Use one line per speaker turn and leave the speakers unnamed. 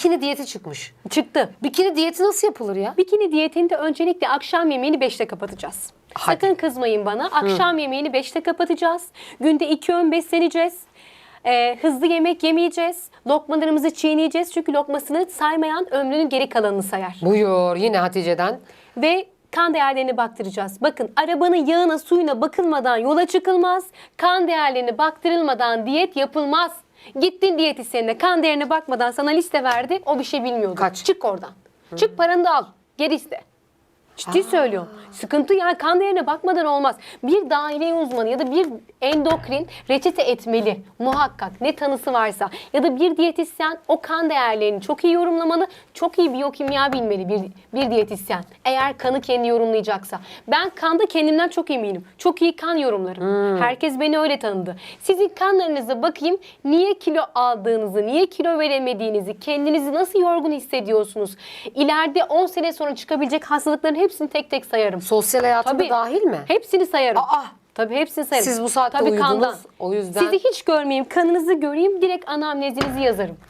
bikini diyeti çıkmış.
Çıktı.
Bikini diyeti nasıl yapılır ya?
Bikini diyetinde öncelikle akşam yemeğini 5'te kapatacağız.
Hadi.
Sakın kızmayın bana. Akşam yemeğini 5'te kapatacağız. Günde 2 öğün besleneceğiz. Ee, hızlı yemek yemeyeceğiz. Lokmalarımızı çiğneyeceğiz. Çünkü lokmasını saymayan ömrünün geri kalanını sayar.
Buyur yine Hatice'den.
Ve kan değerlerini baktıracağız. Bakın arabanın yağına suyuna bakılmadan yola çıkılmaz. Kan değerlerini baktırılmadan diyet yapılmaz. Gittin diyetisyenine kan değerine bakmadan sana liste verdi. O bir şey bilmiyordu.
Kaç?
Çık oradan. Çık paranı da al. Geri iste. Ciddi söylüyorum. Sıkıntı yani kan değerine bakmadan olmaz. Bir dahiliye uzmanı ya da bir endokrin reçete etmeli muhakkak ne tanısı varsa. Ya da bir diyetisyen o kan değerlerini çok iyi yorumlamalı. Çok iyi biyokimya bilmeli bir, bir diyetisyen. Eğer kanı kendi yorumlayacaksa. Ben kanda kendimden çok eminim. Çok iyi kan yorumlarım. Herkes beni öyle tanıdı. Sizin kanlarınıza bakayım niye kilo aldığınızı, niye kilo veremediğinizi, kendinizi nasıl yorgun hissediyorsunuz. İleride 10 sene sonra çıkabilecek hastalıkların hepsini tek tek sayarım.
Sosyal hayatında
Tabii.
dahil mi?
Hepsini sayarım.
Aa!
Tabii hepsini sayarım.
Siz bu saatte
Tabii
uyudunuz,
kandan.
o yüzden-
Sizi hiç görmeyeyim, kanınızı göreyim, direkt anamnezinizi yazarım.